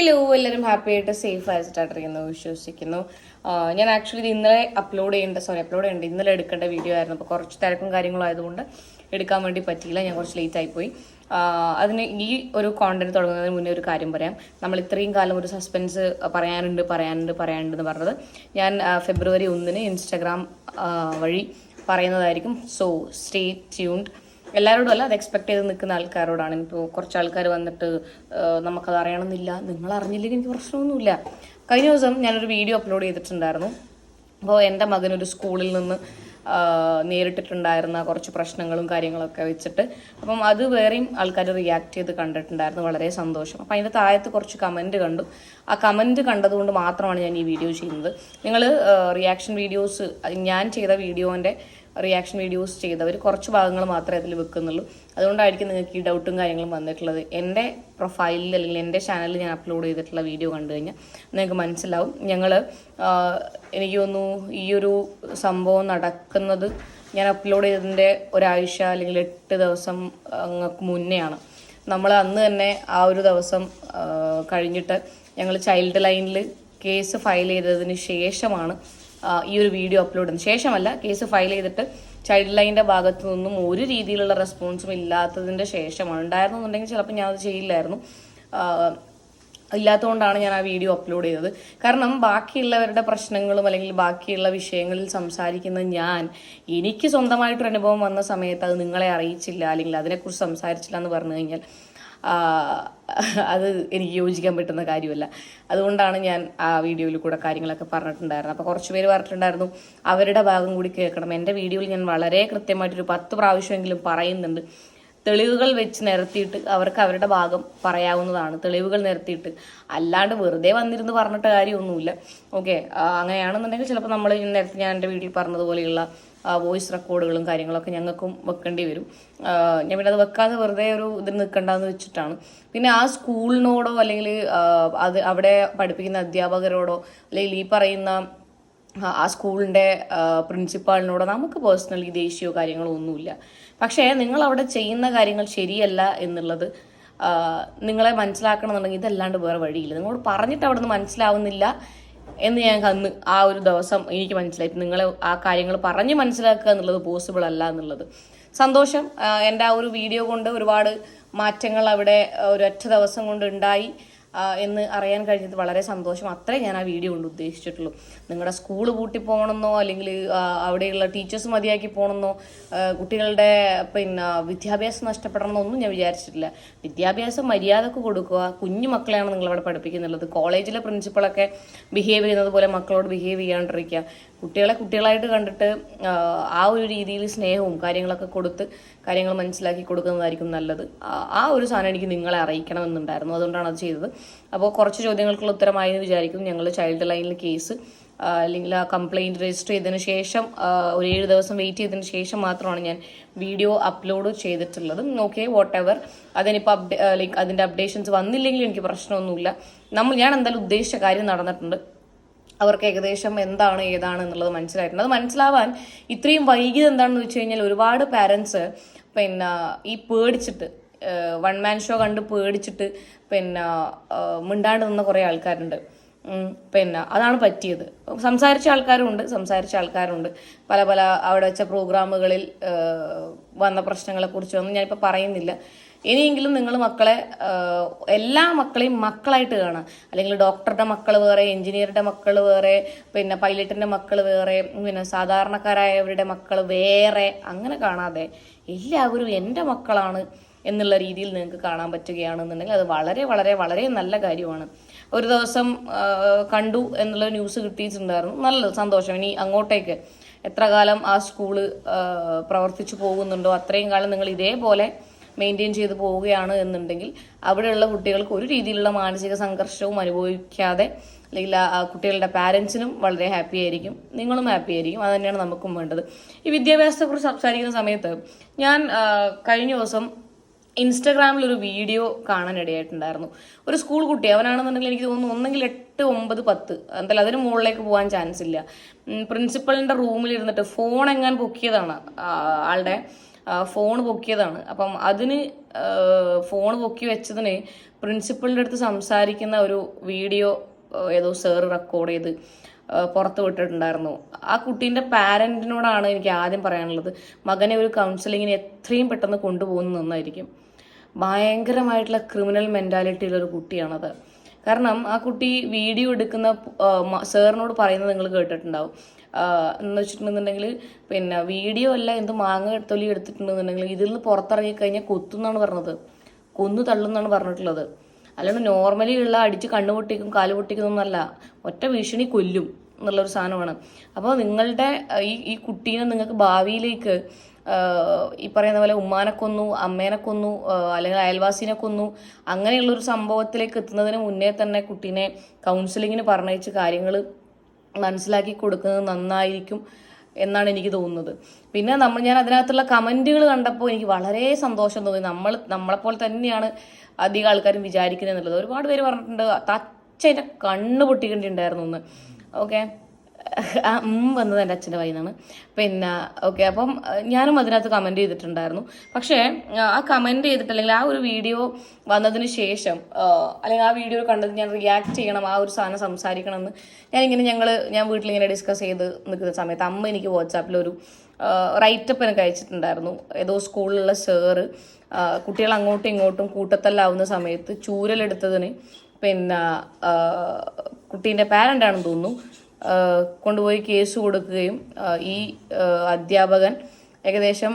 Hello എല്ലാവരും happy ആയിട്ട് safe ആയിട്ടായിട്ടിരിക്കുന്നു വിശ്വസിക്കുന്നു. ഞാൻ ആക്ച്വലി ഇത് ഇന്നലെ അപ്ലോഡ് ചെയ്യേണ്ട സോറി അപ്ലോഡ് ചെയ്യേണ്ട ഇന്നലെ എടുക്കേണ്ട വീഡിയോ ആയിരുന്നു. അപ്പോൾ കുറച്ച് തിരക്കും കാര്യങ്ങളും ആയതുകൊണ്ട് എടുക്കാൻ വേണ്ടി പറ്റിയില്ല ഞാൻ കുറച്ച് ലേറ്റ് ആയിപ്പോയി. അതിന് ഈ ഒരു കോണ്ടന്റ് തുടങ്ങുന്നതിന് മുന്നേ ഒരു കാര്യം പറയാം. നമ്മൾ ഇത്രയും കാലം ഒരു സസ്പെൻസ് പറയാനുണ്ട് പറയാനുണ്ട് പറയാനുണ്ട് എന്ന് പറഞ്ഞത് ഞാൻ ഫെബ്രുവരി ഒന്നിന് ഇൻസ്റ്റാഗ്രാം വഴി പറയുന്നതായിരിക്കും. സോ സ്റ്റേ ട്യൂൺഡ് എല്ലാവരോടും അല്ല അത് എക്സ്പെക്ട് ചെയ്ത് നിൽക്കുന്ന ആൾക്കാരോടാണ്. ഇപ്പോൾ കുറച്ച് ആൾക്കാർ വന്നിട്ട് നമുക്കത് അറിയണമെന്നില്ല. നിങ്ങൾ അറിഞ്ഞില്ലെങ്കിൽ എനിക്ക് പ്രശ്നമൊന്നുമില്ല. കഴിഞ്ഞ ദിവസം ഞാനൊരു വീഡിയോ അപ്ലോഡ് ചെയ്തിട്ടുണ്ടായിരുന്നു. അപ്പോൾ എന്റെ മകൻ ഒരു സ്കൂളിൽ നിന്ന് നേരിട്ടിട്ടുണ്ടായിരുന്ന കുറച്ച് പ്രശ്നങ്ങളും കാര്യങ്ങളൊക്കെ വെച്ചിട്ട് അപ്പം അത് വേറെയും ആൾക്കാർ റിയാക്ട് ചെയ്ത് കണ്ടിട്ടുണ്ടായിരുന്നു. വളരെ സന്തോഷം. അപ്പം അതിന്റെ താഴത്ത് കുറച്ച് കമന്റ് കണ്ടു. ആ കമന്റ് കണ്ടതുകൊണ്ട് മാത്രമാണ് ഞാൻ ഈ വീഡിയോ ചെയ്യുന്നത്. നിങ്ങൾ റിയാക്ഷൻ വീഡിയോസ് ഞാൻ ചെയ്ത വീഡിയോന്റെ റിയാക്ഷൻ വീഡിയോസ് ചെയ്തവർ കുറച്ച് ഭാഗങ്ങൾ മാത്രമേ അതിൽ വെക്കുന്നുള്ളൂ. അതുകൊണ്ടായിരിക്കും നിങ്ങൾക്ക് ഈ ഡൗട്ടും കാര്യങ്ങളും വന്നിട്ടുള്ളത്. എന്റെ പ്രൊഫൈലിൽ അല്ലെങ്കിൽ എന്റെ ചാനലിൽ ഞാൻ അപ്ലോഡ് ചെയ്തിട്ടുള്ള വീഡിയോ കണ്ടു കഴിഞ്ഞാൽ നിങ്ങൾക്ക് മനസ്സിലാവും. ഞങ്ങൾ എനിക്ക് തോന്നുന്നു ഈ ഒരു സംഭവം നടക്കുന്നത് ഞാൻ അപ്ലോഡ് ചെയ്തതിന്റെ ഒരാഴ്ച അല്ലെങ്കിൽ എട്ട് ദിവസം മുന്നെയാണ്. നമ്മൾ അന്ന് തന്നെ ആ ഒരു ദിവസം കഴിഞ്ഞിട്ട് ഞങ്ങൾ ചൈൽഡ് ലൈനിൽ കേസ് ഫയൽ ചെയ്തതിന് ശേഷമാണ് ഈ ഒരു വീഡിയോ അപ്ലോഡ് ചെയ്യുന്നത് ശേഷമല്ല കേസ് ഫയൽ ചെയ്തിട്ട് ചൈൽഡ് ലൈനിന്റെ ഭാഗത്തു നിന്നും ഒരു രീതിയിലുള്ള റെസ്പോൺസും ഇല്ലാത്തതിന്റെ ശേഷമാണ്. ഉണ്ടായിരുന്നുണ്ടെങ്കിൽ ചിലപ്പോൾ ഞാൻ അത് ചെയ്യില്ലായിരുന്നു. ഇല്ലാത്തതുകൊണ്ടാണ് ഞാൻ ആ വീഡിയോ അപ്ലോഡ് ചെയ്തത്. കാരണം ബാക്കിയുള്ളവരുടെ പ്രശ്നങ്ങളും അല്ലെങ്കിൽ ബാക്കിയുള്ള വിഷയങ്ങളിൽ സംസാരിക്കുന്ന ഞാൻ എനിക്ക് സ്വന്തമായിട്ടൊരു അനുഭവം വന്ന സമയത്ത് അത് നിങ്ങളെ അറിയിച്ചില്ല അല്ലെങ്കിൽ അതിനെക്കുറിച്ച് സംസാരിച്ചില്ല എന്ന് പറഞ്ഞു കഴിഞ്ഞാൽ അത് എനിക്ക് യോജിക്കാൻ പറ്റുന്ന കാര്യമല്ല. അതുകൊണ്ടാണ് ഞാൻ ആ വീഡിയോയിൽ കൂടെ കാര്യങ്ങളൊക്കെ പറഞ്ഞിട്ടുണ്ടായിരുന്നത്. അപ്പോൾ കുറച്ച് പേര് പറഞ്ഞിട്ടുണ്ടായിരുന്നു അവരുടെ ഭാഗം കൂടി കേൾക്കണം. എന്റെ വീഡിയോയിൽ ഞാൻ വളരെ കൃത്യമായിട്ടൊരു പത്ത് പ്രാവശ്യമെങ്കിലും പറയുന്നുണ്ട്. തെളിവുകൾ വെച്ച് നിരത്തിയിട്ട് അവർക്ക് അവരുടെ ഭാഗം പറയാവുന്നതാണ്. തെളിവുകൾ നിരത്തിയിട്ട്. അല്ലാണ്ട് വെറുതെ വന്നിരുന്ന് പറഞ്ഞിട്ട് കാര്യമൊന്നുമില്ല. ഓക്കെ അങ്ങനെയാണെന്നുണ്ടെങ്കിൽ ചിലപ്പോൾ നമ്മൾ നേരത്തെ ഞാൻ എന്റെ വീഡിയോ പറഞ്ഞതുപോലെയുള്ള വോയിസ് റെക്കോർഡുകളും കാര്യങ്ങളൊക്കെ ഞങ്ങൾക്കും വെക്കേണ്ടി വരും. ഞാൻ പിന്നെ അത് വെക്കാതെ വെറുതെ ഒരു ഇത് നിൽക്കണ്ടെന്ന് വെച്ചിട്ടാണ്. പിന്നെ ആ സ്കൂളിനോടോ അല്ലെങ്കിൽ അത് അവിടെ പഠിപ്പിക്കുന്ന അധ്യാപകരോടോ അല്ലെങ്കിൽ ഈ പറയുന്ന ആ- സ്കൂളിന്റെ പ്രിൻസിപ്പാളിനോട് നമുക്ക് പേഴ്സണലി ദേഷ്യമോ കാര്യങ്ങളോ ഒന്നുമില്ല. പക്ഷേ നിങ്ങൾ അവിടെ ചെയ്യുന്ന കാര്യങ്ങൾ ശരിയല്ല എന്നുള്ളത് നിങ്ങളെ മനസ്സിലാക്കണമെന്നുണ്ടെങ്കിൽ ഇതല്ലാണ്ട് വേറെ വഴിയില്ല. നിങ്ങളോട് പറഞ്ഞിട്ട് അവിടെ നിന്ന് മനസ്സിലാവുന്നില്ല. എന്ന് ഞങ്ങൾക്ക് അന്ന് ആ ഒരു ദിവസം എനിക്ക് മനസ്സിലായി. നിങ്ങളെ ആ കാര്യങ്ങൾ പറഞ്ഞ് മനസ്സിലാക്കുക എന്നുള്ളത് പോസിബിൾ അല്ല എന്നുള്ളത്. സന്തോഷം. എന്റെ ആ ഒരു വീഡിയോ കൊണ്ട് ഒരുപാട് മാറ്റങ്ങൾ അവിടെ ഒരു ഒരൊറ്റ ദിവസം കൊണ്ട് ഉണ്ടായി. എന്ന് അറിയാൻ കഴിഞ്ഞത് വളരെ സന്തോഷം. അത്രേ ഞാൻ ആ വീഡിയോ കൊണ്ട് ഉദ്ദേശിച്ചിട്ടുള്ളൂ. നിങ്ങളുടെ സ്കൂൾ പൂട്ടി പോകണമെന്നോ അല്ലെങ്കിൽ അവിടെയുള്ള ടീച്ചേഴ്സ് മതിയാക്കി പോകണമെന്നോ കുട്ടികളുടെ പിന്നെ വിദ്യാഭ്യാസം നഷ്ടപ്പെടണമെന്നോ ഒന്നും ഞാൻ വിചാരിച്ചിട്ടില്ല. വിദ്യാഭ്യാസം മര്യാദയ്ക്ക് കൊടുക്കുക. കുഞ്ഞു മക്കളെയാണ് നിങ്ങളവിടെ പഠിപ്പിക്കുന്നുള്ളത്. കോളേജിലെ പ്രിൻസിപ്പളൊക്കെ ബിഹേവ് ചെയ്യുന്നത് പോലെ മക്കളോട് ബിഹേവ് ചെയ്യാണ്ടിരിക്കുക. കുട്ടികളെ കുട്ടികളായിട്ട് കണ്ടിട്ട് ആ, ഒരു രീതിയിൽ സ്നേഹവും കാര്യങ്ങളൊക്കെ കൊടുത്ത് കാര്യങ്ങൾ മനസ്സിലാക്കി കൊടുക്കുന്നതായിരിക്കും നല്ലത്. ആ ഒരു സാധനം എനിക്ക് നിങ്ങളെ അറിയിക്കണമെന്നുണ്ടായിരുന്നു. അതുകൊണ്ടാണ് അത് ചെയ്തത്. അപ്പോൾ കുറച്ച് ചോദ്യങ്ങൾക്കുള്ള ഉത്തരമായി എന്ന് വിചാരിക്കും. ഞങ്ങൾ ചൈൽഡ് ലൈനിൽ കേസ് അല്ലെങ്കിൽ ആ കംപ്ലയിന്റ് രജിസ്റ്റർ ചെയ്തതിന് ശേഷം ഒരു ഏഴ് ദിവസം വെയിറ്റ് ചെയ്തതിന് ശേഷം മാത്രമാണ് ഞാൻ വീഡിയോ അപ്ലോഡ് ചെയ്തിട്ടുള്ളത്. ഓക്കെ വാട്ട് എവർ അതിനിപ്പോൾ അപ്ഡേ ലൈക്ക് അതിന്റെ അപ്ഡേഷൻസ് വന്നില്ലെങ്കിലും എനിക്ക് പ്രശ്നമൊന്നുമില്ല. നമ്മൾ ഞാൻ എന്തായാലും ഉദ്ദേശിച്ച കാര്യം നടന്നിട്ടുണ്ട്. അവർക്ക് ഏകദേശം എന്താണ് ഏതാണ് എന്നുള്ളത് മനസ്സിലായിട്ടുണ്ട്. അത് മനസ്സിലാവാൻ ഇത്രയും വൈകിയത് എന്താണെന്ന് വെച്ച് കഴിഞ്ഞാൽ ഒരുപാട് പാരൻസ് പിന്നെ ഈ പേടിച്ചിട്ട് വൺ മാൻ ഷോ കണ്ട് പേടിച്ചിട്ട് പിന്നെ മിണ്ടാണ്ട് നിന്ന കുറേ ആൾക്കാരുണ്ട്. പിന്നെ അതാണ് പറ്റിയത്. സംസാരിച്ച ആൾക്കാരുണ്ട് സംസാരിച്ച ആൾക്കാരുണ്ട്. പല പല അവിടെ വെച്ച പ്രോഗ്രാമുകളിൽ വന്ന പ്രശ്നങ്ങളെക്കുറിച്ചൊന്നും ഞാനിപ്പോൾ പറയുന്നില്ല. ഇനിയെങ്കിലും നിങ്ങൾ മക്കളെ എല്ലാ മക്കളെയും മക്കളായിട്ട് കാണാം അല്ലെങ്കിൽ ഡോക്ടറുടെ മക്കൾ വേറെ എഞ്ചിനീയറുടെ മക്കൾ വേറെ പിന്നെ പൈലറ്റിന്റെ മക്കൾ വേറെ പിന്നെ സാധാരണക്കാരായവരുടെ മക്കൾ വേറെ അങ്ങനെ കാണാതെ എല്ലാവരും എന്റെ മക്കളാണ്. എന്നുള്ള രീതിയിൽ നിങ്ങൾക്ക് കാണാൻ പറ്റുകയാണെന്നുണ്ടെങ്കിൽ അത് വളരെ വളരെ വളരെ നല്ല കാര്യമാണ്. ഒരു ദിവസം കണ്ടു എന്നുള്ള ന്യൂസ് കിട്ടിയിട്ടുണ്ടായിരുന്നു. നല്ലത് സന്തോഷം. ഇനി അങ്ങോട്ടേക്ക് എത്ര കാലം ആ സ്കൂൾ പ്രവർത്തിച്ചു പോകുന്നുണ്ടോ അത്രയും കാലം നിങ്ങൾ ഇതേപോലെ മെയിന്റെയിൻ ചെയ്ത് പോവുകയാണ് എന്നുണ്ടെങ്കിൽ അവിടെയുള്ള കുട്ടികൾക്ക് ഒരു രീതിയിലുള്ള മാനസിക സംഘർഷവും അനുഭവിക്കാതെ അല്ലെങ്കിൽ ആ കുട്ടികളുടെ പാരൻസിനും വളരെ ഹാപ്പി ആയിരിക്കും. നിങ്ങളും ഹാപ്പി ആയിരിക്കും. അത് തന്നെയാണ് നമുക്കും വേണ്ടത്. ഈ വിദ്യാഭ്യാസത്തെക്കുറിച്ച് സംസാരിക്കുന്ന സമയത്ത് ഞാൻ കഴിഞ്ഞ ദിവസം ഇൻസ്റ്റാഗ്രാമിൽ ഒരു വീഡിയോ കാണാൻ ഇടയായിട്ടുണ്ടായിരുന്നു. ഒരു സ്കൂൾ കുട്ടി അവനാണെന്നുണ്ടെങ്കിൽ എനിക്ക് തോന്നുന്നു ഒന്നെങ്കിൽ എട്ട് ഒമ്പത് പത്ത്. എന്തായാലും അതിന് മുകളിലേക്ക് പോകാൻ ചാൻസ് ഇല്ല. പ്രിൻസിപ്പളിന്റെ റൂമിൽ ഇരുന്നിട്ട് ഫോൺ എങ്ങാൻ പൊക്കിയതാണ് ആളുടെ ഫോൺ പൊക്കിയതാണ്. അപ്പം അതിന് ഫോൺ പൊക്കി വെച്ചതിന് പ്രിൻസിപ്പളിന്റെ അടുത്ത് സംസാരിക്കുന്ന ഒരു വീഡിയോ ഏതോ സർ റെക്കോർഡ് ചെയ്ത് പുറത്ത് വിട്ടിട്ടുണ്ടായിരുന്നു. ആ കുട്ടീന്റെ പാരന്റിനോടാണ് എനിക്ക് ആദ്യം പറയാനുള്ളത്. മകനെ ഒരു കൗൺസിലിങ്ങിന് എത്രയും പെട്ടെന്ന് കൊണ്ടുപോകുന്ന നന്നായിരിക്കും. ഭയങ്കരമായിട്ടുള്ള ക്രിമിനൽ മെന്റാലിറ്റി ഉള്ള ഒരു കുട്ടിയാണത്. കാരണം ആ കുട്ടി വീഡിയോ എടുക്കുന്ന സാറിനോട് പറയുന്നത് നിങ്ങൾ കേട്ടിട്ടുണ്ടാവും. എന്ന് വെച്ചിട്ടുണ്ടെന്നുണ്ടെങ്കിൽ പിന്നെ വീഡിയോ അല്ല എന്ത് മാങ്ങ തൊലി എടുത്തിട്ടുണ്ടെന്നുണ്ടെങ്കിൽ ഇതിൽ നിന്ന് പുറത്തിറങ്ങി കഴിഞ്ഞാൽ കൊത്തുന്നാണ് പറഞ്ഞത്. കൊന്നു തള്ളുന്നാണ് പറഞ്ഞിട്ടുള്ളത്. അല്ലാണ്ട് നോർമലി ഉള്ള അടിച്ച് കണ്ണു പൊട്ടിക്കും കാൽ പൊട്ടിക്കുന്നൊന്നല്ല ഒറ്റ ഭീഷണി കൊല്ലും എന്നുള്ളൊരു സാധനമാണ്. അപ്പോൾ നിങ്ങളുടെ ഈ ഈ കുട്ടീനെ നിങ്ങൾക്ക് ഭാവിയിലേക്ക് ഈ പറയുന്ന പോലെ ഉമ്മാനെ കൊന്നു അമ്മേനെ കൊന്നു അല്ലെങ്കിൽ അയൽവാസിനെ കൊന്നു അങ്ങനെയുള്ളൊരു സംഭവത്തിലേക്ക് എത്തുന്നതിന് മുന്നേ തന്നെ കുട്ടീനെ കൗൺസിലിങ്ങിന് പറഞ്ഞയച്ച് കാര്യങ്ങൾ മനസ്സിലാക്കി കൊടുക്കുന്നത് നന്നായിരിക്കും. എന്നാണ് എനിക്ക് തോന്നുന്നത്. പിന്നെ നമ്മൾ ഞാൻ അതിനകത്തുള്ള കമന്റുകൾ കണ്ടപ്പോൾ എനിക്ക് വളരെ സന്തോഷം തോന്നി. നമ്മൾ നമ്മളെപ്പോലെ തന്നെയാണ് അധികം ആൾക്കാരും വിചാരിക്കുന്നത് എന്നുള്ളത്. ഒരുപാട് പേര് പറഞ്ഞിട്ടുണ്ട് തച്ചതിന്റെ കണ്ണ് പൊട്ടിക്കേണ്ടിണ്ടായിരുന്നു ഒന്ന് ഓക്കെ? ആ വന്നത് എന്റെ അച്ഛന്റെ കയ്യിൽ പിന്നെ ഓക്കെ അപ്പം ഞാനും അതിനകത്ത് കമന്റ് ചെയ്തിട്ടുണ്ടായിരുന്നു. പക്ഷേ ആ, കമന്റ് ചെയ്തിട്ട് അല്ലെങ്കിൽ ആ ഒരു വീഡിയോ വന്നതിന് ശേഷം അല്ലെങ്കിൽ ആ വീഡിയോ കണ്ടത് ഞാൻ റിയാക്ട് ചെയ്യണം ആ ഒരു സാധനം സംസാരിക്കണം എന്ന് ഞാനിങ്ങനെ ഞങ്ങൾ ഞാൻ വീട്ടിലിങ്ങനെ ഡിസ്കസ് ചെയ്ത് നിൽക്കുന്ന സമയത്ത് അമ്മ എനിക്ക് വാട്സാപ്പിലൊരു റൈറ്റപ്പ് എനിക്ക് അയച്ചിട്ടുണ്ടായിരുന്നു. ഏതോ സ്കൂളിലുള്ള സാറ് കുട്ടികൾ അങ്ങോട്ടും ഇങ്ങോട്ടും കൂട്ടത്തല്ലാവുന്ന സമയത്ത് ചൂരലെടുത്തതിന് പിന്നെ കുട്ടീന്റെ പാരന്റാണെന്ന് തോന്നുന്നു. കൊണ്ടുപോയി കേസ് കൊടുക്കുകയും ഈ അധ്യാപകൻ ഏകദേശം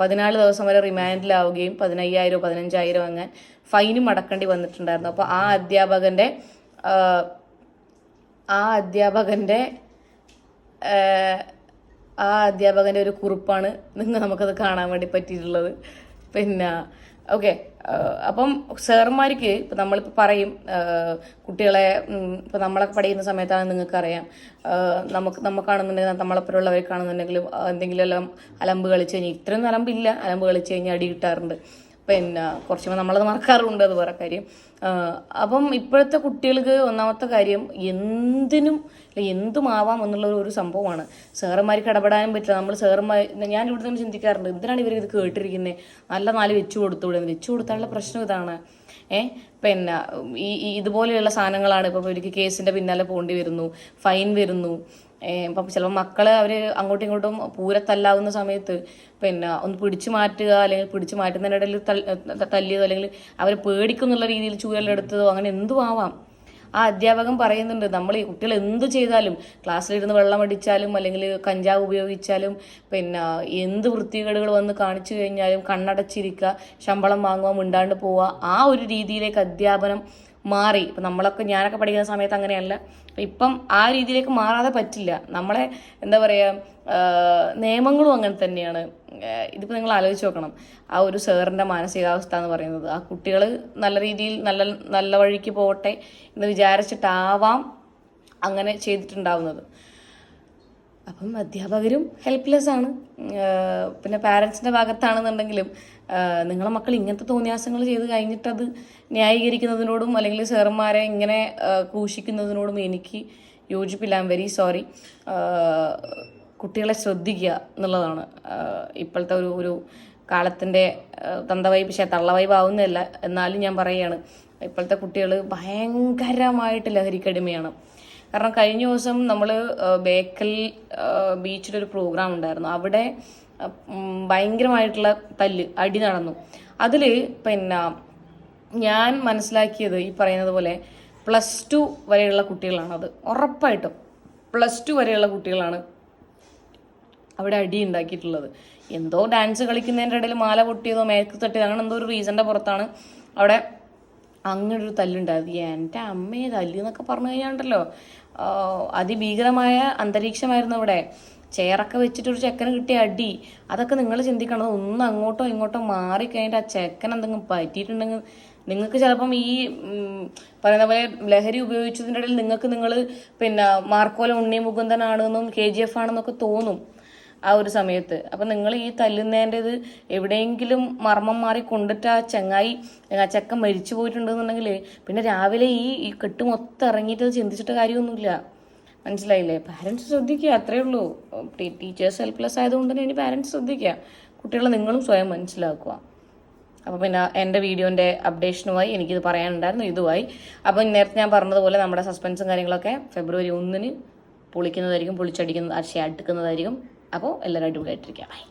പതിനാല് ദിവസം വരെ റിമാൻഡിലാവുകയും പതിനയ്യായിരം പതിനഞ്ചായിരം അങ്ങനെ ഫൈനും അടക്കേണ്ടി വന്നിട്ടുണ്ടായിരുന്നു. അപ്പോൾ ആ അധ്യാപകന്റെ ആ അധ്യാപകന്റെ ആ അധ്യാപകന്റെ ഒരു കുറിപ്പാണ് നിങ്ങൾ നമുക്കത് കാണാൻ വേണ്ടി പറ്റിയിട്ടുള്ളത്. പിന്നെ ഓക്കെ അപ്പം സാറുമാർക്ക് ഇപ്പം നമ്മളിപ്പോൾ പറയും കുട്ടികളെ ഇപ്പം നമ്മളൊക്കെ പഠിക്കുന്ന സമയത്താണ് നിങ്ങൾക്കറിയാം. നമുക്ക് നമുക്കാണെന്നുണ്ടെങ്കിൽ നമ്മളെപ്പോലുള്ളവരെ കാണുന്നുണ്ടെങ്കിലും എന്തെങ്കിലും എല്ലാം അലമ്പ് കളിച്ച് കഴിഞ്ഞാൽ ഇത്രയൊന്നും അലമ്പില്ല. അലമ്പ് കളിച്ച് കഴിഞ്ഞാൽ അടി കിട്ടാറുണ്ട്. പിന്നെ കുറച്ച് നമ്മളത് മറക്കാറുണ്ട് അത് വേറെ കാര്യം. അപ്പം ഇപ്പോഴത്തെ കുട്ടികൾക്ക് ഒന്നാമത്തെ കാര്യം എന്തിനും എന്തുമാവാം എന്നുള്ള ഒരു സംഭവമാണ്. സാറന്മാർക്ക് ഇടപെടാനും പറ്റില്ല. നമ്മൾ സാറന്മാർ ഞാൻ ഇവിടെ നിന്ന് ചിന്തിക്കാറുണ്ട് എന്തിനാണ് ഇവർ ഇത് കേട്ടിരിക്കുന്നത് നല്ല നാല് വെച്ചു കൊടുത്തുകൂടെ വെച്ചു കൊടുത്താലുള്ള പ്രശ്നം ഇതാണ്. ഏഹ് പിന്നെ ഈ ഇതുപോലെയുള്ള സാധനങ്ങളാണ് ഇപ്പോൾ ഇവർക്ക് കേസിന്റെ പിന്നാലെ പോകേണ്ടി വരുന്നു ഫൈൻ വരുന്നു. ഇപ്പം ചിലപ്പോൾ മക്കൾ അവർ അങ്ങോട്ടും ഇങ്ങോട്ടും പൂരത്തല്ലാവുന്ന സമയത്ത് പിന്നെ ഒന്ന് പിടിച്ചു മാറ്റുക അല്ലെങ്കിൽ പിടിച്ചു മാറ്റുന്നതിനിടയിൽ തല്ലിയതോ അല്ലെങ്കിൽ അവർ പേടിക്കുന്നുള്ള രീതിയിൽ ചൂരലെടുത്തതോ അങ്ങനെ എന്തും ആവാം. ആ അധ്യാപകൻ പറയുന്നുണ്ട് നമ്മൾ ഈ കുട്ടികൾ എന്ത് ചെയ്താലും ക്ലാസ്സിലിരുന്ന് വെള്ളം അടിച്ചാലും അല്ലെങ്കിൽ കഞ്ചാവ് ഉപയോഗിച്ചാലും പിന്നെ എന്ത് വൃത്തികേടുകൾ വന്ന് കാണിച്ചു കഴിഞ്ഞാലും കണ്ണടച്ചിരിക്കുക ശമ്പളം വാങ്ങുക മിണ്ടാണ്ട് പോവുക ആ ഒരു രീതിയിലേക്ക് അധ്യാപനം മാറി. ഇപ്പം നമ്മളൊക്കെ ഞാനൊക്കെ പഠിക്കുന്ന സമയത്ത് അങ്ങനെയല്ല. ഇപ്പം ആ രീതിയിലേക്ക് മാറാതെ പറ്റില്ല. നമ്മളെ എന്താ പറയുക നിയമങ്ങളും അങ്ങനെ തന്നെയാണ്. ഇതിപ്പോൾ നിങ്ങൾ ആലോചിച്ച് നോക്കണം. ആ ഒരു സാറിന്റെ മാനസികാവസ്ഥ എന്ന് പറയുന്നത്. ആ കുട്ടികൾ നല്ല രീതിയിൽ നല്ല നല്ല വഴിക്ക് പോകട്ടെ എന്ന് വിചാരിച്ചിട്ടാവാം അങ്ങനെ ചെയ്തിട്ടുണ്ടാവുന്നത്. അപ്പം അധ്യാപകരും ഹെൽപ്ലെസ് ആണ്. പിന്നെ പാരൻസിന്റെ ഭാഗത്താണെന്നുണ്ടെങ്കിലും നിങ്ങളെ മക്കൾ ഇങ്ങനത്തെ തോന്നിയാസങ്ങൾ ചെയ്ത് കഴിഞ്ഞിട്ടത് ന്യായീകരിക്കുന്നതിനോടും അല്ലെങ്കിൽ സാറന്മാരെ ഇങ്ങനെ ക്രൂശിക്കുന്നതിനോടും എനിക്ക് യോജിപ്പില്ല. ഐം വെരി സോറി കുട്ടികളെ ശ്രദ്ധിക്കുക എന്നുള്ളതാണ്. ഇപ്പോഴത്തെ ഒരു ഒരു കാലത്തിന്റെ തന്തവൈ പക്ഷേ തള്ളവൈബ് ആവുന്നതല്ല. എന്നാലും ഞാൻ പറയുകയാണ് ഇപ്പോഴത്തെ കുട്ടികൾ ഭയങ്കരമായിട്ട് ലഹരിക്കടിമയാണ്. കാരണം കഴിഞ്ഞ ദിവസം നമ്മൾ ബേക്കൽ ബീച്ചിലൊരു പ്രോഗ്രാം ഉണ്ടായിരുന്നു. അവിടെ ഭയങ്കരമായിട്ടുള്ള തല്ല് അടി നടന്നു. അതിൽ പിന്നെ ഞാൻ മനസ്സിലാക്കിയത് ഈ പറയുന്നത് പോലെ പ്ലസ് ടു വരെയുള്ള കുട്ടികളാണ് അത്. ഉറപ്പായിട്ടും പ്ലസ് ടു വരെയുള്ള കുട്ടികളാണ് അവിടെ അടി ഉണ്ടാക്കിയിട്ടുള്ളത്. എന്തോ ഡാൻസ് കളിക്കുന്നതിന്റെ ഇടയിൽ മാല പൊട്ടിയതോ മേക്ക് തട്ടിയതോ അങ്ങനെ എന്തോ ഒരു റീസന്റെ പുറത്താണ് അവിടെ അങ്ങനെ ഒരു തല്ലുണ്ടായത് എന്റെ അമ്മയെ തല്ലി എന്നൊക്കെ പറഞ്ഞു കഴിഞ്ഞാണ്ടല്ലോ. അതിഭീകരമായ അന്തരീക്ഷമായിരുന്നു അവിടെ. ചെയറൊക്കെ വെച്ചിട്ട് ഒരു ചെക്കന് കിട്ടിയ അടി. അതൊക്കെ നിങ്ങൾ ചിന്തിക്കണം ഒന്ന് അങ്ങോട്ടോ ഇങ്ങോട്ടോ മാറി കഴിഞ്ഞിട്ട് ആ ചെക്കൻ എന്തെങ്കിലും പറ്റിയിട്ടുണ്ടെങ്കിൽ നിങ്ങൾക്ക് ചിലപ്പം ഈ പറയുന്ന പോലെ ലഹരി ഉപയോഗിച്ചതിന്റെ ഇടയിൽ നിങ്ങൾക്ക് നിങ്ങൾ പിന്നെ മാർക്കോല ഉണ്ണി മുകുന്ദനാണെന്നും കെ ജി എഫ് ആണെന്നൊക്കെ തോന്നും. ആ ഒരു സമയത്ത്. അപ്പം നിങ്ങൾ ഈ തല്ലുന്നതിന്റെത് എവിടെയെങ്കിലും മർമ്മം മാറി കൊണ്ടിട്ട് ആ ചങ്ങായി ആ ചക്ക മരിച്ചു പോയിട്ടുണ്ടെന്നുണ്ടെങ്കിൽ പിന്നെ രാവിലെ ഈ ഈ കെട്ട് മൊത്തം ഇറങ്ങിയിട്ട് അത് ചിന്തിച്ചിട്ട് കാര്യമൊന്നുമില്ല. മനസ്സിലായില്ലേ? പാരൻസ് ശ്രദ്ധിക്കുക അത്രേ ഉള്ളൂ. ടീച്ചേഴ്സ് ഹെൽപ്ലെസ് ആയതുകൊണ്ട് തന്നെ ഇനി പാരൻസ് ശ്രദ്ധിക്കുക. കുട്ടികളെ നിങ്ങളും സ്വയം മനസ്സിലാക്കുക. അപ്പോൾ പിന്നെ എന്റെ വീഡിയോന്റെ അപ്ഡേഷനുമായി എനിക്കിത് പറയാനുണ്ടായിരുന്നു ഇതുമായി. അപ്പം നേരത്തെ ഞാൻ പറഞ്ഞതുപോലെ നമ്മുടെ സസ്പെൻസും കാര്യങ്ങളൊക്കെ ഫെബ്രുവരി ഒന്നിന് പൊളിക്കുന്നതായിരിക്കും പൊളിച്ചടിക്കുന്ന അടുക്കുന്നതായിരിക്കും. അപ്പോൾ എല്ലാവരും അടിപൊളിയായിട്ടിരിക്കാം ബൈ